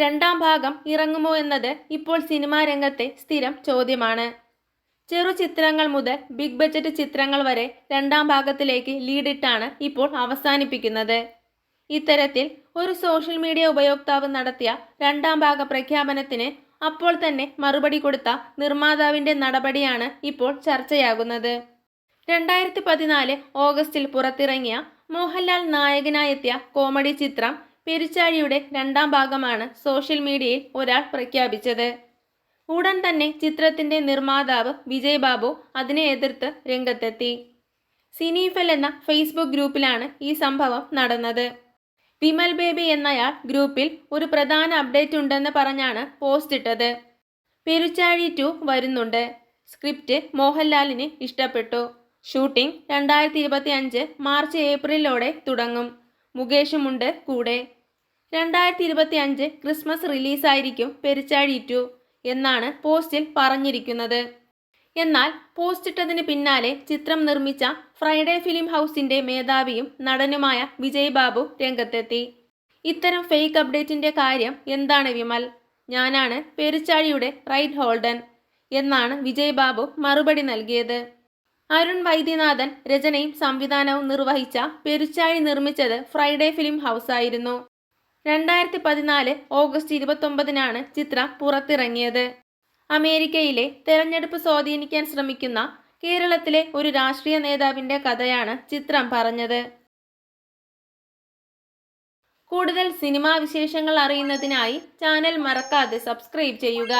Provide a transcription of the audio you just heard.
രണ്ടാം ഭാഗം ഇറങ്ങുമോ എന്നത് ഇപ്പോൾ സിനിമാ രംഗത്തെ സ്ഥിരം ചോദ്യമാണ്. ചെറു ചിത്രങ്ങൾ മുതൽ ബിഗ് ബജറ്റ് ചിത്രങ്ങൾ വരെ രണ്ടാം ഭാഗത്തിലേക്ക് ലീഡിട്ടാണ് ഇപ്പോൾ അവസാനിപ്പിക്കുന്നത്. ഇത്തരത്തിൽ ഒരു സോഷ്യൽ മീഡിയ ഉപയോക്താവ് നടത്തിയ രണ്ടാം ഭാഗ പ്രഖ്യാപനത്തിന് അപ്പോൾ തന്നെ മറുപടി കൊടുത്ത നിർമ്മാതാവിന്റെ നടപടിയാണ് ഇപ്പോൾ ചർച്ചയാകുന്നത്. രണ്ടായിരത്തി പതിനാല് ഓഗസ്റ്റിൽ പുറത്തിറങ്ങിയ മോഹൻലാൽ നായകനായെത്തിയ കോമഡി ചിത്രം പെരിച്ചാഴിയുടെ രണ്ടാം ഭാഗമാണ് സോഷ്യൽ മീഡിയയിൽ ഒരാൾ പ്രഖ്യാപിച്ചത്. ഉടൻ തന്നെ ചിത്രത്തിന്റെ നിർമ്മാതാവ് വിജയ് ബാബു അതിനെ എതിർത്ത് രംഗത്തെത്തി. സിനിഫൽ എന്ന ഫേസ്ബുക്ക് ഗ്രൂപ്പിലാണ് ഈ സംഭവം നടന്നത്. വിമൽ ബേബി എന്നയാൾ ഗ്രൂപ്പിൽ ഒരു പ്രധാന അപ്ഡേറ്റ് ഉണ്ടെന്ന് പറഞ്ഞാണ് പോസ്റ്റ് ഇട്ടത്. പെരുച്ചാഴി ടു വരുന്നുണ്ട്. സ്ക്രിപ്റ്റ് മോഹൻലാലിന് ഇഷ്ടപ്പെട്ടു. ഷൂട്ടിംഗ് രണ്ടായിരത്തി ഇരുപത്തി അഞ്ച് മാർച്ച് ഏപ്രിലോടെ തുടങ്ങും. മുകേഷുമുണ്ട് കൂടെ. രണ്ടായിരത്തി ഇരുപത്തി അഞ്ച് ക്രിസ്മസ് റിലീസായിരിക്കും പെരിച്ചാഴി ടു എന്നാണ് പോസ്റ്റിൽ പറഞ്ഞിരിക്കുന്നത്. എന്നാൽ പോസ്റ്റിട്ടതിന് പിന്നാലെ ചിത്രം നിർമ്മിച്ച ഫ്രൈഡേ ഫിലിം ഹൗസിന്റെ മേധാവിയും നടനുമായ വിജയ് ബാബു രംഗത്തെത്തി. ഇത്തരം ഫേക്ക് അപ്ഡേറ്റിന്റെ കാര്യം എന്താണ് വിമൽ? ഞാനാണ് പെരിച്ചാഴിയുടെ റൈറ്റ് ഹോൾഡൻ എന്നാണ് വിജയ് ബാബു മറുപടി നൽകിയത്. അരുൺ വൈദ്യനാഥൻ രചനയും സംവിധാനവും നിർവഹിച്ച പെരുച്ചാഴി നിർമ്മിച്ചത് ഫ്രൈഡേ ഫിലിം ഹൗസ് ആയിരുന്നു. രണ്ടായിരത്തി പതിനാല് ഓഗസ്റ്റ് ഇരുപത്തൊമ്പതിനാണ് ചിത്രം പുറത്തിറങ്ങിയത്. അമേരിക്കയിലെ തെരഞ്ഞെടുപ്പ് സ്വാധീനിക്കാൻ ശ്രമിക്കുന്ന കേരളത്തിലെ ഒരു രാഷ്ട്രീയ നേതാവിന്റെ കഥയാണ് ചിത്രം പറഞ്ഞത്. കൂടുതൽ സിനിമാ വിശേഷങ്ങൾ അറിയുന്നതിനായി ചാനൽ മറക്കാതെ സബ്സ്ക്രൈബ് ചെയ്യുക.